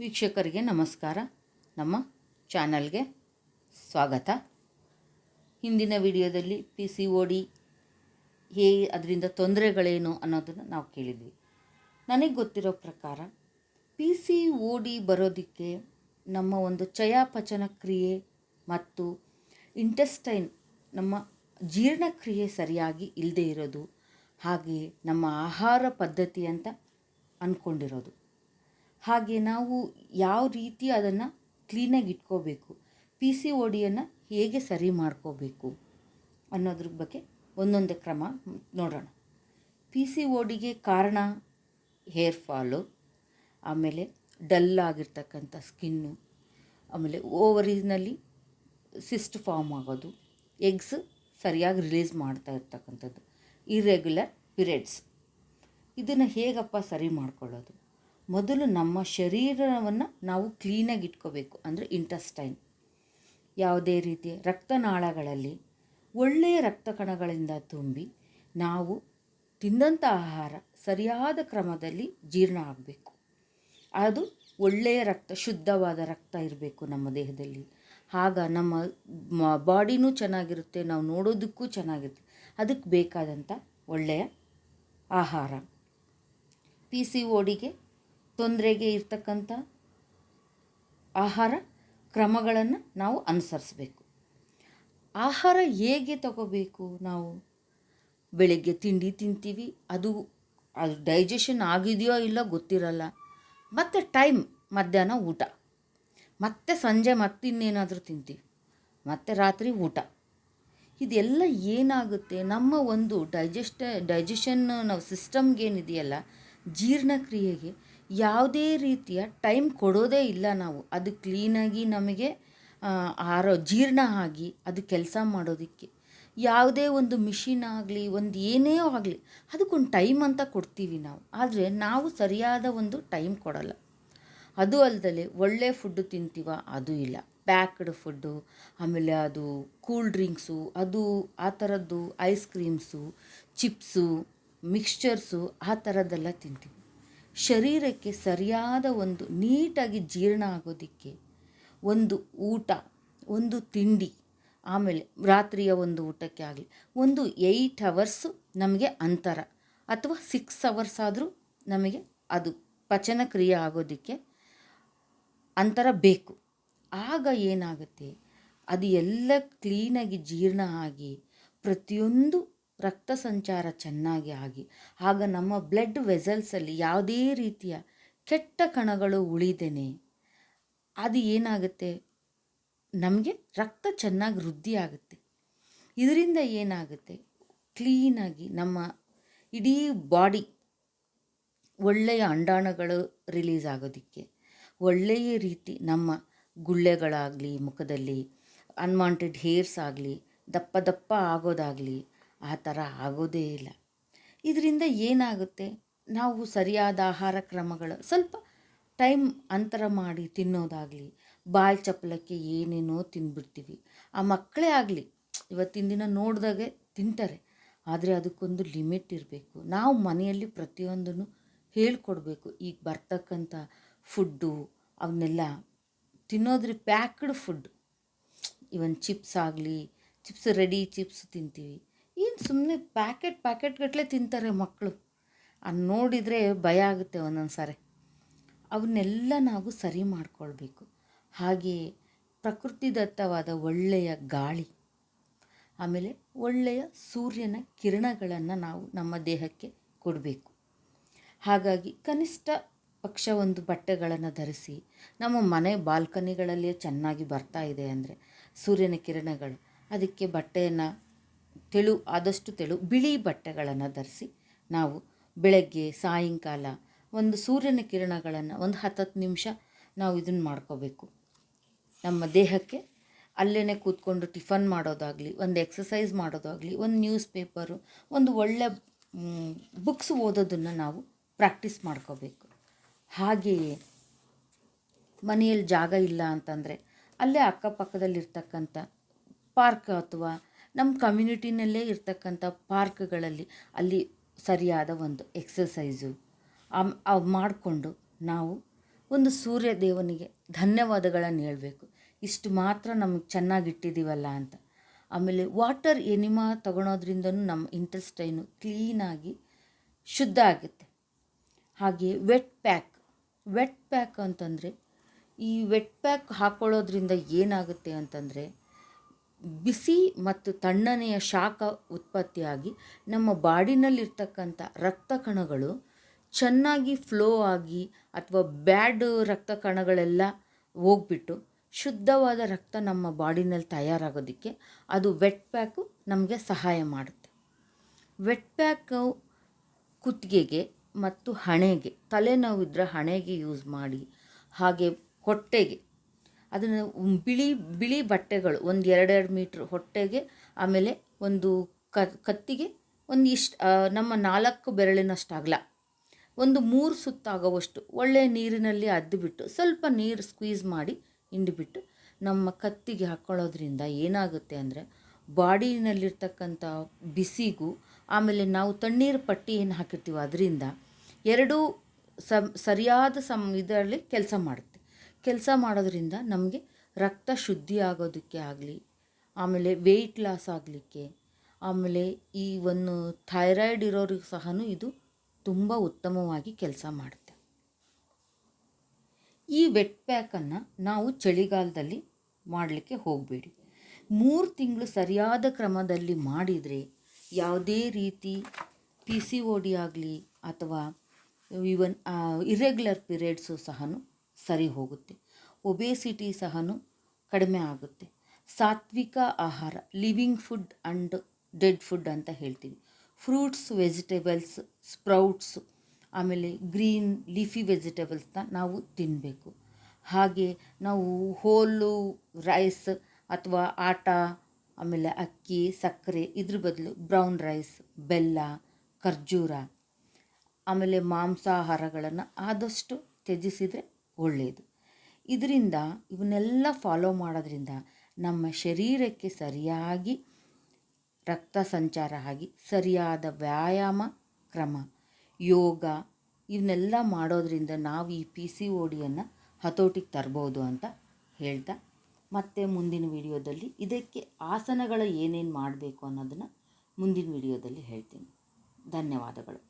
ವೀಕ್ಷಕರಿಗೆ ನಮಸ್ಕಾರ. ನಮ್ಮ ಚಾನಲ್ಗೆ ಸ್ವಾಗತ. ಹಿಂದಿನ ವಿಡಿಯೋದಲ್ಲಿ ಪಿ ಸಿ ಓ ಡಿ ಹೇಗೆ ಅದರಿಂದ ತೊಂದರೆಗಳೇನು ಅನ್ನೋದನ್ನು ನಾವು ಕೇಳಿದ್ವಿ. ನನಗೆ ಗೊತ್ತಿರೋ ಪ್ರಕಾರ ಪಿ ಸಿ ಓ ಡಿ ಬರೋದಕ್ಕೆ ನಮ್ಮ ಒಂದು ಚಯಾಪಚನ ಕ್ರಿಯೆ ಮತ್ತು ಇಂಟೆಸ್ಟೈನ್ ನಮ್ಮ ಜೀರ್ಣಕ್ರಿಯೆ ಸರಿಯಾಗಿ ಇಲ್ಲದೆ ಇರೋದು, ಹಾಗೆಯೇ ನಮ್ಮ ಆಹಾರ ಪದ್ಧತಿ ಅಂತ ಅಂದ್ಕೊಂಡಿರೋದು ಹಾಗೆ ನಾವು ಯಾವ ರೀತಿ ಅದನ್ನು ಕ್ಲೀನಾಗಿ ಇಟ್ಕೋಬೇಕು ಪಿ ಸಿ ಒ ಡಿಯನ್ನು ಹೇಗೆ ಸರಿ ಮಾಡ್ಕೋಬೇಕು ಅನ್ನೋದ್ರ ಬಗ್ಗೆ ಒಂದೊಂದೇ ಕ್ರಮ ನೋಡೋಣ. ಪಿ ಸಿ ಒ ಡಿಗೆ ಕಾರಣ ಹೇರ್ ಫಾಲು ಆಮೇಲೆ ಡಲ್ ಆಗಿರ್ತಕ್ಕಂಥ ಸ್ಕಿನ್ನು ಆಮೇಲೆ ಓವರೀಸ್ನಲ್ಲಿ ಸಿಸ್ಟ್ ಫಾರ್ಮ್ ಆಗೋದು ಎಗ್ಸ್ ಸರಿಯಾಗಿ ರಿಲೀಸ್ ಮಾಡ್ತಾ ಇರ್ತಕ್ಕಂಥದ್ದು ಇರ್ರೆಗ್ಯುಲರ್ ಪಿರಿಯಡ್ಸ್ ಇದನ್ನು ಹೇಗಪ್ಪ ಸರಿ ಮಾಡ್ಕೊಳ್ಳೋದು? ಮೊದಲು ನಮ್ಮ ಶರೀರವನ್ನು ನಾವು ಕ್ಲೀನಾಗಿ ಇಟ್ಕೋಬೇಕು, ಅಂದರೆ ಇಂಟೆಸ್ಟೈನ್ ಯಾವುದೇ ರೀತಿಯ ರಕ್ತನಾಳಗಳಲ್ಲಿ ಒಳ್ಳೆಯ ರಕ್ತ ಕಣಗಳಿಂದ ತುಂಬಿ ನಾವು ತಿಂದಂಥ ಆಹಾರ ಸರಿಯಾದ ಕ್ರಮದಲ್ಲಿ ಜೀರ್ಣ ಆಗಬೇಕು. ಅದು ಒಳ್ಳೆಯ ರಕ್ತ, ಶುದ್ಧವಾದ ರಕ್ತ ಇರಬೇಕು ನಮ್ಮ ದೇಹದಲ್ಲಿ. ಆಗ ನಮ್ಮ ಬಾಡಿನೂ ಚೆನ್ನಾಗಿರುತ್ತೆ, ನಾವು ನೋಡೋದಕ್ಕೂ ಚೆನ್ನಾಗಿರುತ್ತೆ. ಅದಕ್ಕೆ ಬೇಕಾದಂಥ ಒಳ್ಳೆಯ ಆಹಾರ. ಪಿ ಸಿ ಓಡಿಗೆ ತೊಂದರೆಗೆ ಇರ್ತಕ್ಕಂಥ ಆಹಾರ ಕ್ರಮಗಳನ್ನು ನಾವು ಅನುಸರಿಸಬೇಕು. ಆಹಾರ ಹೇಗೆ ತಗೋಬೇಕು ನಾವು? ಬೆಳಗ್ಗೆ ತಿಂಡಿ ತಿಂತೀವಿ, ಅದು ಅದು ಡೈಜೆಷನ್ ಆಗಿದೆಯೋ ಇಲ್ಲ ಗೊತ್ತಿರಲ್ಲ. ಮತ್ತು ಟೈಮ್ ಮಧ್ಯಾಹ್ನ ಊಟ. ಮತ್ತೆ ಸಂಜೆ ಮತ್ತಿನ್ನೇನಾದರೂ ತಿಂತೀವಿ, ಮತ್ತು ರಾತ್ರಿ ಊಟ. ಇದೆಲ್ಲ ಏನಾಗುತ್ತೆ? ನಮ್ಮ ಒಂದು ಡೈಜೆಸ್ಟ್ ಡೈಜೆಷನ್ ನಾವು ಸಿಸ್ಟಮ್ಗೇನಿದೆಯಲ್ಲ ಜೀರ್ಣಕ್ರಿಯೆಗೆ ಯಾವುದೇ ರೀತಿಯ ಟೈಮ್ ಕೊಡೋದೇ ಇಲ್ಲ ನಾವು. ಅದು ಕ್ಲೀನಾಗಿ ನಮಗೆ ಆರೋ, ಜೀರ್ಣ ಆಗಿ ಅದು ಕೆಲಸ ಮಾಡೋದಕ್ಕೆ. ಯಾವುದೇ ಒಂದು ಮಿಷಿನ್ ಆಗಲಿ, ಒಂದು ಏನೇ ಆಗಲಿ, ಅದಕ್ಕೊಂದು ಟೈಮ್ ಅಂತ ಕೊಡ್ತೀವಿ ನಾವು. ಆದರೆ ನಾವು ಸರಿಯಾದ ಒಂದು ಟೈಮ್ ಕೊಡಲ್ಲ. ಅದು ಅಲ್ಲದೆ ಒಳ್ಳೆ ಫುಡ್ಡು ತಿಂತೀವ, ಅದು ಇಲ್ಲ. ಪ್ಯಾಕ್ಡ್ ಫುಡ್ಡು ಆಮೇಲೆ ಅದು ಕೂಲ್ ಡ್ರಿಂಕ್ಸು ಅದು ಆ ಥರದ್ದು ಐಸ್ ಕ್ರೀಮ್ಸು ಚಿಪ್ಸು ಮಿಕ್ಸ್ಚರ್ಸು ಆ ಥರದ್ದೆಲ್ಲ ತಿಂತೀವಿ. ಶರೀರಕ್ಕೆ ಸರಿಯಾದ ಒಂದು ನೀಟಾಗಿ ಜೀರ್ಣ ಆಗೋದಕ್ಕೆ ಒಂದು ಊಟ, ಒಂದು ತಿಂಡಿ, ಆಮೇಲೆ ರಾತ್ರಿಯ ಒಂದು ಊಟಕ್ಕೆ ಆಗಲಿ, ಒಂದು ಏಯ್ಟ್ ಅವರ್ಸು ನಮಗೆ ಅಂತರ ಅಥವಾ ಸಿಕ್ಸ್ ಅವರ್ಸ್ ಆದರೂ ನಮಗೆ ಅದು ಪಚನ ಕ್ರಿಯೆ ಆಗೋದಕ್ಕೆ ಅಂತರ ಬೇಕು. ಆಗ ಏನಾಗುತ್ತೆ? ಅದು ಎಲ್ಲ ಕ್ಲೀನಾಗಿ ಜೀರ್ಣ ಆಗಿ ಪ್ರತಿಯೊಂದು ರಕ್ತ ಸಂಚಾರ ಚೆನ್ನಾಗಿ ಆಗಿ, ಆಗ ನಮ್ಮ ಬ್ಲಡ್ ವೆಸಲ್ಸಲ್ಲಿ ಯಾವುದೇ ರೀತಿಯ ಕೆಟ್ಟ ಕಣಗಳು ಉಳಿದೇನೆ, ಅದು ಏನಾಗುತ್ತೆ? ನಮಗೆ ರಕ್ತ ಚೆನ್ನಾಗಿ ವೃದ್ಧಿ ಆಗುತ್ತೆ. ಇದರಿಂದ ಏನಾಗುತ್ತೆ? ಕ್ಲೀನಾಗಿ ನಮ್ಮ ಇಡೀ ಬಾಡಿ ಒಳ್ಳೆಯ ಅಂಡಾಣಗಳು ರಿಲೀಸ್ ಆಗೋದಕ್ಕೆ, ಒಳ್ಳೆಯ ರೀತಿ ನಮ್ಮ ಗುಳ್ಳೆಗಳಾಗಲಿ, ಮುಖದಲ್ಲಿ ಅನ್ವಾಂಟೆಡ್ ಹೇರ್ಸ್ ಆಗಲಿ, ದಪ್ಪ ದಪ್ಪ ಆಗೋದಾಗಲಿ ಆ ಥರ ಆಗೋದೇ ಇಲ್ಲ. ಇದರಿಂದ ಏನಾಗುತ್ತೆ? ನಾವು ಸರಿಯಾದ ಆಹಾರ ಕ್ರಮಗಳು, ಸ್ವಲ್ಪ ಟೈಮ್ ಅಂತರ ಮಾಡಿ ತಿನ್ನೋದಾಗಲಿ, ಬಾಯಿ ಚಪ್ಪಲಕ್ಕೆ ಏನೇನೋ ತಿಂದ್ಬಿಡ್ತೀವಿ ಆ ಮಕ್ಕಳೇ ಆಗಲಿ, ಇವತ್ತಿನ ದಿನ ನೋಡಿದಾಗೆ ತಿಂತಾರೆ. ಆದರೆ ಅದಕ್ಕೊಂದು ಲಿಮಿಟ್ ಇರಬೇಕು. ನಾವು ಮನೆಯಲ್ಲಿ ಪ್ರತಿಯೊಂದನ್ನು ಹೇಳ್ಕೊಡ್ಬೇಕು. ಈಗ ಬರ್ತಕ್ಕಂಥ ಫುಡ್ಡು, ಅವನ್ನೆಲ್ಲ ತಿನ್ನೋದ್ರ ಪ್ಯಾಕ್ಡ್ ಫುಡ್. ಇವನ್ ಚಿಪ್ಸ್ ಆಗಲಿ, ಚಿಪ್ಸ್ ರೆಡಿ ಚಿಪ್ಸ್ ತಿಂತೀವಿ. ಸುಮ್ಮನೆ ಪ್ಯಾಕೆಟ್ ಪ್ಯಾಕೆಟ್ಗಟ್ಟಲೆ ತಿಂತಾರೆ ಮಕ್ಕಳು ಅದು ನೋಡಿದರೆ ಭಯ ಆಗುತ್ತೆ ಒಂದೊಂದು ಸಾರಿ ಅವನ್ನೆಲ್ಲ ನಾವು ಸರಿ ಮಾಡಿಕೊಳ್ಬೇಕು. ಹಾಗೆಯೇ ಪ್ರಕೃತಿದತ್ತವಾದ ಒಳ್ಳೆಯ ಗಾಳಿ, ಆಮೇಲೆ ಒಳ್ಳೆಯ ಸೂರ್ಯನ ಕಿರಣಗಳನ್ನು ನಾವು ನಮ್ಮ ದೇಹಕ್ಕೆ ಕೊಡಬೇಕು. ಹಾಗಾಗಿ ಕನಿಷ್ಠ ಪಕ್ಷ ಒಂದು ಬಟ್ಟೆಗಳನ್ನು ಧರಿಸಿ, ನಮ್ಮ ಮನೆ ಬಾಲ್ಕನಿಗಳಲ್ಲಿಯೇ ಚೆನ್ನಾಗಿ ಬರ್ತಾ ಇದೆ ಅಂದರೆ ಸೂರ್ಯನ ಕಿರಣಗಳು, ಅದಕ್ಕೆ ಬಟ್ಟೆಯನ್ನು ತೆಳು, ಆದಷ್ಟು ತೆಳು, ಬಿಳಿ ಬಟ್ಟೆಗಳನ್ನು ಧರಿಸಿ ನಾವು ಬೆಳಗ್ಗೆ, ಸಾಯಂಕಾಲ ಒಂದು ಸೂರ್ಯನ ಕಿರಣಗಳನ್ನು ಒಂದು ಹತ್ತತ್ತು ನಿಮಿಷ ನಾವು ಇದನ್ನು ಮಾಡ್ಕೋಬೇಕು. ನಮ್ಮ ದೇಹಕ್ಕೆ ಅಲ್ಲೇ ಕೂತ್ಕೊಂಡು ಟಿಫನ್ ಮಾಡೋದಾಗಲಿ, ಒಂದು ಎಕ್ಸಸೈಸ್ ಮಾಡೋದಾಗಲಿ, ಒಂದು ನ್ಯೂಸ್ ಪೇಪರು, ಒಂದು ಒಳ್ಳೆ ಬುಕ್ಸ್ ಓದೋದನ್ನು ನಾವು ಪ್ರಾಕ್ಟೀಸ್ ಮಾಡ್ಕೋಬೇಕು. ಹಾಗೆಯೇ ಮನೆಯಲ್ಲಿ ಜಾಗ ಇಲ್ಲ ಅಂತಂದರೆ ಅಲ್ಲೇ ಅಕ್ಕಪಕ್ಕದಲ್ಲಿರ್ತಕ್ಕಂಥ ಪಾರ್ಕ್ ಅಥವಾ ನಮ್ಮ ಕಮ್ಯುನಿಟಿನಲ್ಲೇ ಇರ್ತಕ್ಕಂಥ ಪಾರ್ಕ್ಗಳಲ್ಲಿ ಅಲ್ಲಿ ಸರಿಯಾದ ಒಂದು ಎಕ್ಸಸೈಸು ಮಾಡಿಕೊಂಡು ನಾವು ಒಂದು ಸೂರ್ಯ ದೇವನಿಗೆ ಧನ್ಯವಾದಗಳನ್ನು ಹೇಳಬೇಕು. ಇಷ್ಟು ಮಾತ್ರ ನಮಗೆ ಚೆನ್ನಾಗಿಟ್ಟಿದ್ದೀವಲ್ಲ ಅಂತ. ಆಮೇಲೆ ವಾಟರ್ ಎನಿಮಾ ತಗೊಳೋದ್ರಿಂದನೂ ನಮ್ಮ ಇಂಟೆಸ್ಟೈನು ಕ್ಲೀನಾಗಿ ಶುದ್ಧ ಆಗುತ್ತೆ. ಹಾಗೆ ವೆಟ್ ಪ್ಯಾಕ್ ವೆಟ್ ಪ್ಯಾಕ್ ಅಂತಂದರೆ ಈ ವೆಟ್ ಪ್ಯಾಕ್ ಹಾಕ್ಕೊಳ್ಳೋದ್ರಿಂದ ಏನಾಗುತ್ತೆ ಅಂತಂದರೆ ಬಿಸಿ ಮತ್ತು ತಣ್ಣನೆಯ ಶಾಖ ಉತ್ಪತ್ತಿಯಾಗಿ ನಮ್ಮ ಬಾಡಿನಲ್ಲಿರ್ತಕ್ಕಂಥ ರಕ್ತ ಕಣಗಳು ಚೆನ್ನಾಗಿ ಫ್ಲೋ ಆಗಿ ಅಥವಾ ಬ್ಯಾಡ್ ರಕ್ತ ಕಣಗಳೆಲ್ಲ ಹೋಗ್ಬಿಟ್ಟು ಶುದ್ಧವಾದ ರಕ್ತ ನಮ್ಮ ಬಾಡಿನಲ್ಲಿ ತಯಾರಾಗೋದಕ್ಕೆ ಅದು ವೆಟ್ ಪ್ಯಾಕು ನಮಗೆ ಸಹಾಯ ಮಾಡುತ್ತೆ. ವೆಟ್ ಪ್ಯಾಕು ಕುತ್ತಿಗೆಗೆ ಮತ್ತು ಹಣೆಗೆ, ತಲೆನೋವಿದ್ರೆ ಹಣೆಗೆ ಯೂಸ್ ಮಾಡಿ, ಹಾಗೆ ಹೊಟ್ಟೆಗೆ ಅದನ್ನು ಬಿಳಿ ಬಿಳಿ ಬಟ್ಟೆಗಳು, ಒಂದು ಎರಡೆರಡು ಮೀಟ್ರ್ ಹೊಟ್ಟೆಗೆ, ಆಮೇಲೆ ಒಂದು ಕತ್ತಿಗೆ ಒಂದು ಇಷ್ಟು ನಮ್ಮ ನಾಲ್ಕು ಬೆರಳಿನಷ್ಟು ಅಗಲ. ಒಂದು ಮೂರು ಸುತ್ತಾಗುವಷ್ಟು ಒಳ್ಳೆಯ ನೀರಿನಲ್ಲಿ ಅದ್ದುಬಿಟ್ಟು ಸ್ವಲ್ಪ ನೀರು ಸ್ಕ್ವೀಸ್ ಮಾಡಿ ಹಿಂಡಿಬಿಟ್ಟು ನಮ್ಮ ಕತ್ತಿಗೆ ಹಾಕ್ಕೊಳ್ಳೋದ್ರಿಂದ ಏನಾಗುತ್ತೆ ಅಂದರೆ ಬಾಡಿನಲ್ಲಿರ್ತಕ್ಕಂಥ ಬಿಸಿಗೂ, ಆಮೇಲೆ ನಾವು ತಣ್ಣೀರು ಪಟ್ಟಿ ಏನು ಹಾಕಿರ್ತೀವೋ ಅದರಿಂದ ಎರಡೂ ಸರಿಯಾದ ಸಮ್ ಇದರಲ್ಲಿ ಕೆಲಸ ಮಾಡುತ್ತೆ. ಕೆಲಸ ಮಾಡೋದ್ರಿಂದ ನಮಗೆ ರಕ್ತ ಶುದ್ಧಿ ಆಗೋದಕ್ಕೆ ಆಗಲಿ, ಆಮೇಲೆ ವೆಯ್ಟ್ ಲಾಸ್ ಆಗಲಿಕ್ಕೆ, ಆಮೇಲೆ ಈ ಒಂದು ಥೈರಾಯ್ಡ್ ಇರೋರಿಗೆ ಸಹ ಇದು ತುಂಬ ಉತ್ತಮವಾಗಿ ಕೆಲಸ ಮಾಡುತ್ತೆ. ಈ ವೆಟ್ ಪ್ಯಾಕನ್ನು ನಾವು ಚಳಿಗಾಲದಲ್ಲಿ ಮಾಡಲಿಕ್ಕೆ ಹೋಗಬೇಡಿ. ಮೂರು ತಿಂಗಳು ಸರಿಯಾದ ಕ್ರಮದಲ್ಲಿ ಮಾಡಿದರೆ ಯಾವುದೇ ರೀತಿ ಪಿ ಸಿ ಒ ಡಿ ಆಗಲಿ ಅಥವಾ ಇವನ್ ಇರೆಗ್ಯುಲರ್ ಪೀರಿಯಡ್ಸು ಸಹ ಸರಿ ಹೋಗುತ್ತೆ. ಒಬೇಸಿಟಿ ಸಹ ಕಡಿಮೆ ಆಗುತ್ತೆ. ಸಾತ್ವಿಕ ಆಹಾರ, living food and dead food ಅಂತ ಹೇಳ್ತೀವಿ. ಫ್ರೂಟ್ಸ್, ವೆಜಿಟೇಬಲ್ಸ್, ಸ್ಪ್ರೌಟ್ಸ್, ಆಮೇಲೆ ಗ್ರೀನ್ ಲೀಫಿ ವೆಜಿಟೇಬಲ್ಸ್ನ ನಾವು ತಿನ್ನಬೇಕು ಹಾಗೆ ನಾವು ಹೋಲು, ರೈಸ್ ಅಥವಾ ಆಟ, ಆಮೇಲೆ ಅಕ್ಕಿ, ಸಕ್ಕರೆ, ಇದ್ರ ಬದಲು ಬ್ರೌನ್ ರೈಸ್, ಬೆಲ್ಲ, ಖರ್ಜೂರ, ಆಮೇಲೆ ಮಾಂಸಾಹಾರಗಳನ್ನು ಆದಷ್ಟು ತ್ಯಜಿಸಿದರೆ ಒಳ್ಳೆಯದು ಇದರಿಂದ ಇವನ್ನೆಲ್ಲ ಫಾಲೋ ಮಾಡೋದ್ರಿಂದ ನಮ್ಮ ಶರೀರಕ್ಕೆ ಸರಿಯಾಗಿ ರಕ್ತ ಸಂಚಾರ ಆಗಿ ಸರಿಯಾದ ವ್ಯಾಯಾಮ, ಕ್ರಮ, ಯೋಗ ಇವನ್ನೆಲ್ಲ ಮಾಡೋದ್ರಿಂದ ನಾವು ಈ ಪಿ ಸಿ ಓ ಡಿಯನ್ನು ಹತೋಟಿಗೆ ತರ್ಬೋದು ಅಂತ ಹೇಳ್ತಾ ಮತ್ತೆ ಮುಂದಿನ ವಿಡಿಯೋದಲ್ಲಿ ಇದಕ್ಕೆ ಆಸನಗಳು ಏನೇನು ಮಾಡಬೇಕು ಅನ್ನೋದನ್ನು ಮುಂದಿನ ವಿಡಿಯೋದಲ್ಲಿ ಹೇಳ್ತೀನಿ. ಧನ್ಯವಾದಗಳು.